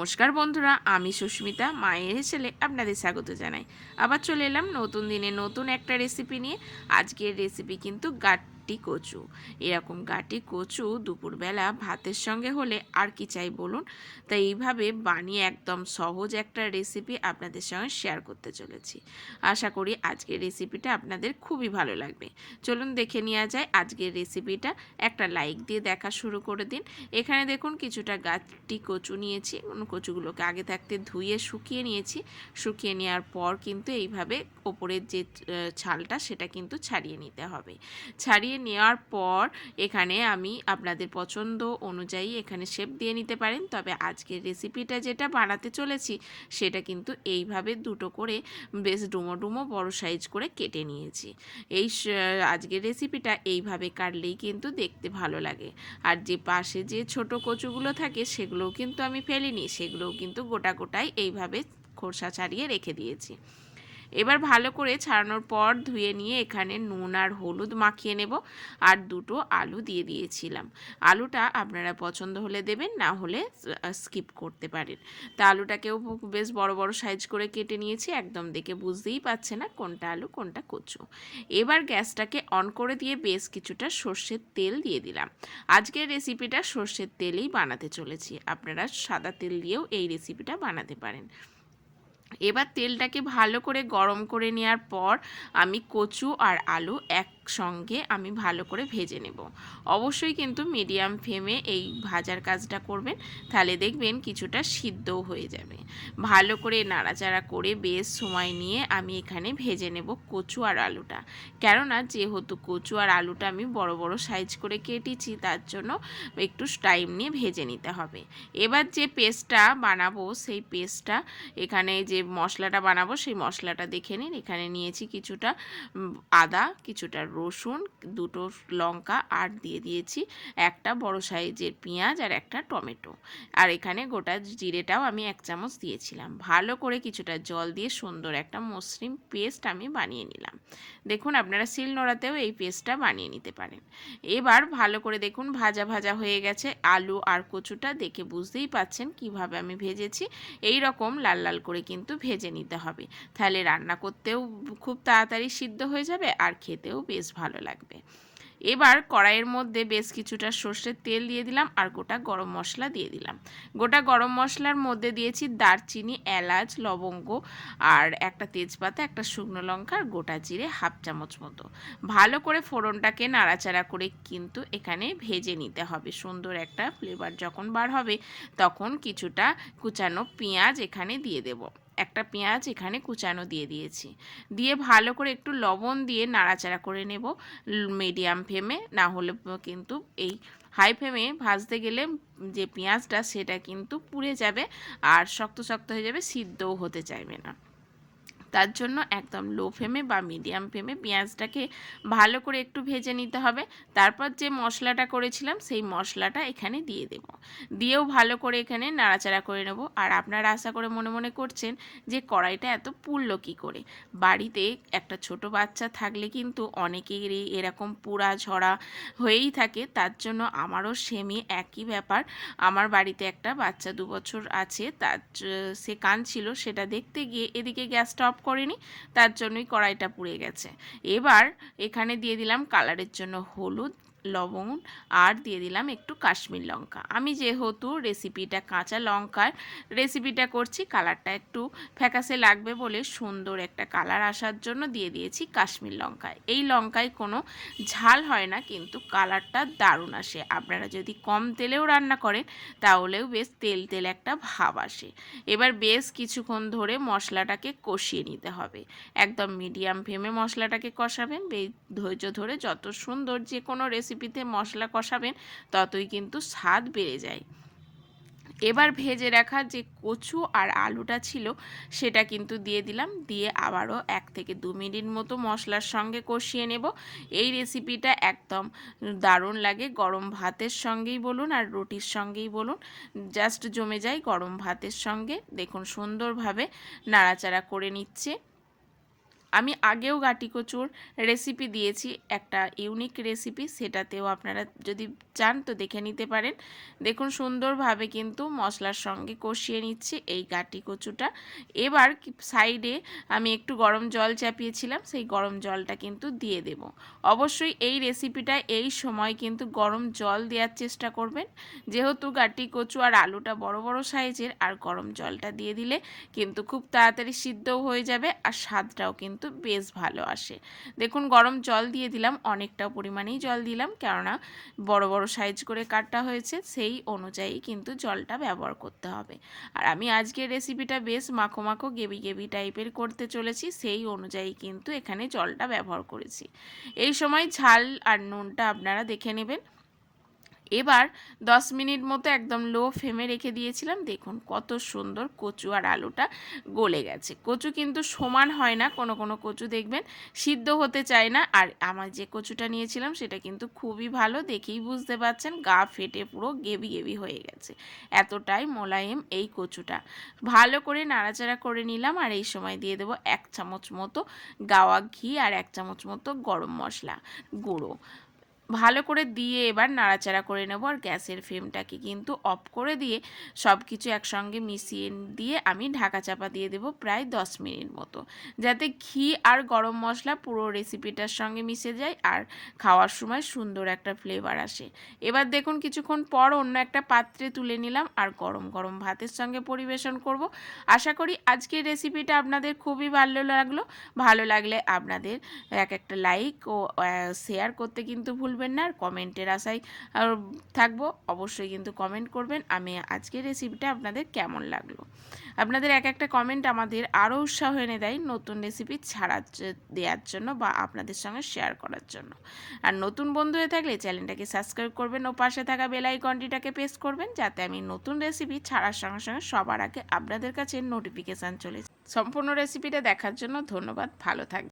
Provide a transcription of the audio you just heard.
নমস্কার বন্ধুরা, আমি সুস্মিতা, মায়ের ছেলে আপনাদের স্বাগত জানাই। আবার চলে এলাম নতুন দিনে নতুন একটা রেসিপি নিয়ে। আজকের রেসিপি কিন্তু গাটি কচু। এরকম গাটি কচু দুপুরবেলা ভাতের সঙ্গে হলে আর কি চাই বলুন? তাই এইভাবে বানিয়ে একদম সহজ একটা রেসিপি আপনাদের সঙ্গে শেয়ার করতে চলেছি। আশা করি আজকের রেসিপিটা আপনাদের খুবই ভালো লাগবে। চলুন দেখে নেওয়া যায় আজকের রেসিপিটা একটা লাইক দিয়ে দেখা শুরু করে দিন। এখানে দেখুন কিছুটা গাছটি কচু নিয়েছি। কচুগুলোকে আগে থাকতে ধুয়ে শুকিয়ে নিয়েছি। শুকিয়ে নেওয়ার পর কিন্তু এইভাবে ওপরের যে ছালটা সেটা কিন্তু ছাড়িয়ে নিতে হবে। ছাড়িয়ে নেওয়ার পর এখানে আমি আপনাদের পছন্দ অনুযায়ী এখানে শেপ দিয়ে নিতে পারেন। তবে আজকের রেসিপিটা যেটা বানাতে চলেছি, সেটা কিন্তু এইভাবে দুটো করে বেশ ডুমো ডুমো বড় সাইজ করে কেটে নিয়েছি। এই আজকের রেসিপিটা এইভাবে কাটলেই কিন্তু দেখতে ভালো লাগে। আর যে পাশে যে ছোট কচুগুলো থাকে, সেগুলোও কিন্তু আমি ফেলিনি, সেগুলোও কিন্তু গোটা গোটাই এইভাবে খোসা ছাড়িয়ে রেখে দিয়েছি। এবার ভালো করে ছাড়ানোর পর ধুয়ে নিয়ে এখানে নুন আর হলুদ মাখিয়ে নেব। আর দুটো আলু দিয়ে দিয়েছিলাম। আলুটা আপনারা পছন্দ হলে দেবেন, না হলে স্কিপ করতে পারেন। তা আলুটাকেও বেশ বড় বড় সাইজ করে কেটে নিয়েছি। একদম দেখে বুঝতেই পারছে না কোনটা আলু, কোনটা কচু। এবার গ্যাসটাকে অন করে দিয়ে বেশ কিছুটা সর্ষের তেল দিয়ে দিলাম। আজকের রেসিপিটা সর্ষের তেলেই বানাতে চলেছি। আপনারা সাদা তেল দিয়েও এই রেসিপিটা বানাতে পারেন। এবার তেলটাকে ভালো করে গরম করে নেওয়ার পর আমি কচু আর আলু একসঙ্গে আমি ভালো করে ভেজে নেব। অবশ্যই কিন্তু মিডিয়াম ফ্লেমে এই ভাজার কাজটা করবেন, তাহলে দেখবেন কিছুটা সিদ্ধও হয়ে যাবে। ভালো করে নাড়াচাড়া করে বেশ সময় নিয়ে আমি এখানে ভেজে নেব কচু আর আলুটা। কেননা যেহেতু কচু আর আলুটা আমি বড় বড় সাইজ করে কেটেছি, তার জন্য একটু টাইম নিয়ে ভেজে নিতে হবে। এবার যে পেস্টটা বানাবো, সেই পেস্টটা এখানে যে মশলাটা বানাবো, সেই মশলাটা দেখে নিন। এখানে নিয়েছি কিছুটা আদা, কিছুটা রসুন, দুটো লঙ্কা আর দিয়ে দিয়েছি, একটা বড় সাইজের পেঁয়াজ আর একটা টমেটো। আর এখানে গোটা জিরেটাও আমি এক চামচ দিয়েছিলাম। ভালো করে কিছুটা জল দিয়ে সুন্দর একটা মসৃণ পেস্ট আমি বানিয়ে নিলাম। দেখুন আপনারা শিল নোড়াতেও এই পেস্টটা বানিয়ে নিতে পারেন। এবার ভালো করে দেখুন ভাজা ভাজা হয়ে গেছে। আলু আর কচুটা দেখে বুঝতেই পাচ্ছেন কীভাবে আমি ভেজেছি। এই রকম লাল লাল করে কিন্তু ভেজে নিতে হবে। তাহলে রান্না করতেও খুব তাড়াতাড়ি সিদ্ধ হয়ে যাবে আর খেতেও বেশ ভালো লাগবে। এবার কড়াইয়ের মধ্যে বেশ কিছুটা সর্ষের তেল দিয়ে দিলাম আর গোটা গরম মশলা দিয়ে দিলাম। গোটা গরম মশলার মধ্যে দিয়েছি দারচিনি, এলাচ, লবঙ্গ আর একটা তেজপাতা, একটা শুকনো লঙ্কা আর গোটা জিরে হাফ চামচ মতো। ভালো করে ফোড়নটাকে নাড়াচাড়া করে কিন্তু এখানে ভেজে নিতে হবে। সুন্দর একটা ফ্লেভার যখন বার হবে তখন কিছুটা কুচানো পেঁয়াজ এখানে দিয়ে দেব। একটা পেঁয়াজ এখানে কুচানো দিয়ে দিয়েছি। দিয়ে ভালো করে একটু লবণ দিয়ে নাড়াচাড়া করে নেব মিডিয়াম ফ্লেমে না হলে কিন্তু এই হাই ফ্লেমে ভাজতে গেলে যে পেঁয়াজটা সেটা কিন্তু পুড়ে যাবে আর শক্ত শক্ত হয়ে যাবে, সিদ্ধও হতে চাইবে না। তার জন্য একদম লো ফ্লেমে বা মিডিয়াম ফ্লেমে পেঁয়াজটাকে ভালো করে একটু ভেজে নিতে হবে। তারপর যে মশলাটা করেছিলাম, সেই মশলাটা এখানে দিয়ে দেব। দিয়েও ভালো করে এখানে নাড়াচাড়া করে নেব। আর আপনারা আশা করে মনে মনে করছেন যে কড়াইটা এত পুড়লো কী করে? বাড়িতে একটা ছোট বাচ্চা থাকলে কিন্তু অনেকেরই এরকম পুড়া ঝরা হয়েই থাকে। তার জন্য আমারও সেমই একই ব্যাপার। আমার বাড়িতে একটা বাচ্চা দু বছর আছে। তার, সে কান ছিল সেটা দেখতে গিয়ে এদিকে গ্যাসটা অফ করিনি তার জন্যই কড়াইটা পুড়ে গেছে। এবার এখানে দিয়ে দিলাম কালারের জন্য হলুদ লবণ আর দিয়ে দিলাম একটু কাশ্মীর লঙ্কা। আমি যেহেতু রেসিপিটা কাঁচা লঙ্কার রেসিপিটা করছি কালারটা একটু ফ্যাকাসে লাগবে বলে সুন্দর একটা কালার আসার জন্য দিয়ে দিয়েছি কাশ্মীর লঙ্কা। এই লঙ্কায় কোনো ঝাল হয় না, কিন্তু কালারটা দারুণ আসে। আপনারা যদি কম তেলেও রান্না করেন, তাহলেও বেশ তেল তেল একটা ভাব আসে। এবার বেশ কিছুক্ষণ ধরে মশলাটাকে কষিয়ে নিতে হবে। একদম মিডিয়াম ফ্লেমে মশলাটাকে কষাবেন ধৈর্য ধরে যত সুন্দর যে কোনো রেসিপিতে মশলা কষাবেন, ততই কিন্তু স্বাদ বেড়ে যায়। এবার ভেজে রাখা যে কচু আর আলুটা ছিল, সেটা কিন্তু দিয়ে দিলাম। দিয়ে আবারও এক থেকে দু মিনিট মতো মশলার সঙ্গে কষিয়ে নেব। এই রেসিপিটা একদম দারুণ লাগে। গরম ভাতের সঙ্গেই বলুন আর রুটির সঙ্গেই বলুন। জাস্ট জমে যায় গরম ভাতের সঙ্গে। দেখুন সুন্দরভাবে নাড়াচাড়া করে নিচ্ছে। আমি আগেও গাটি কচুর রেসিপি দিয়েছি, একটা ইউনিক রেসিপি সেটাতেও আপনারা যদি চান তো দেখে নিতে পারেন। দেখুন, সুন্দরভাবে কিন্তু মশলার সঙ্গে কষিয়ে নিচ্ছি এই গাটি কচুটা। এবার সাইডে আমি একটু গরম জল চাপিয়েছিলাম, সেই গরম জলটা কিন্তু দিয়ে দেব। অবশ্যই এই রেসিপিটা এই সময় কিন্তু গরম জল দেওয়ার চেষ্টা করবেন। যেহেতু গাটি কচু আর আলুটা বড় বড় সাইজের, আর গরম জলটা দিয়ে দিলে কিন্তু খুব তাড়াতাড়ি সিদ্ধও হয়ে যাবে আর স্বাদটাও কিন্তু বেশ ভালো আসে। দেখুন, গরম জল দিয়ে দিলাম, অনেকটা পরিমাণেই জল দিলাম, কেননা বড় বড় সাইজ করে কাটা হয়েছে, সেই অনুযায়ী কিন্তু জলটা ব্যবহার করতে হবে। আর আমি আজকের রেসিপিটা বেশ মাখো মাখো গেবি গেবি টাইপের করতে চলেছি, সেই অনুযায়ী কিন্তু এখানে জলটা ব্যবহার করেছি। এই সময় ঝাল আর নুনটা আপনারা দেখে নেবেন। এবার দশ মিনিট মতো একদম লো ফ্লেমে রেখে দিয়েছিলাম। দেখুন কত সুন্দর কচু আর আলুটা গলে গেছে। কচু কিন্তু সমান হয় না, কোনো কোনো কচু দেখবেন সিদ্ধ হতে চায় না। আর আমার যে কচুটা নিয়েছিলাম সেটা কিন্তু খুবই ভালো, দেখেই বুঝতে পারছেন গা ফেটে পুরো গেবি গেবি হয়ে গেছে। এতটাই মোলায়েম এই কচুটা। ভালো করে নাড়াচাড়া করে নিলাম আর এই সময় দিয়ে দেবো এক চামচ মতো গাওয়া ঘি আর এক চামচ মতো গরম মশলা গুঁড়ো। ভালো করে দিয়ে এবার নাড়াচাড়া করে নেব আর গ্যাসের ফ্লেমটাকে। কিন্তু অফ করে দিয়ে সব কিছু একসঙ্গে মিশিয়ে দিয়ে আমি ঢাকা চাপা দিয়ে দেব প্রায় দশ মিনিট মতো। যাতে ঘি আর গরম মশলা পুরো রেসিপিটার সঙ্গে মিশে যায় আর খাওয়ার সময় সুন্দর একটা ফ্লেভার আসে। এবার দেখুন কিছুক্ষণ পর অন্য একটা পাত্রে তুলে নিলাম আর গরম গরম ভাতের সঙ্গে পরিবেশন করব। আশা করি আজকের রেসিপিটা আপনাদের খুবই ভালো লাগল। ভালো লাগলে আপনাদের এক একটা লাইক ও শেয়ার করতে কিন্তু ভুলবেন না, আর কমেন্টের আশায় থাকব। অবশ্যই কিন্তু কমেন্ট করবেন আমি আজকের রেসিপিটা আপনাদের কেমন লাগল। আপনাদের এক একটা কমেন্ট আমাদের আরও উৎসাহ এনে দেয় নতুন রেসিপি ছাড়ার দেওয়ার জন্য বা আপনাদের সঙ্গে শেয়ার করার জন্য। আর নতুন বন্ধু হয়ে থাকলে চ্যানেলটাকে সাবস্ক্রাইব করবেন, ও পাশে থাকা বেল আইকনটিটাকে প্রেস করবেন, যাতে আমি নতুন রেসিপি ছাড়ার সঙ্গে সঙ্গে সবার আগে আপনাদের কাছে নোটিফিকেশান চলে। সম্পূর্ণ রেসিপিটা দেখার জন্য ধন্যবাদ, ভালো থাকবেন।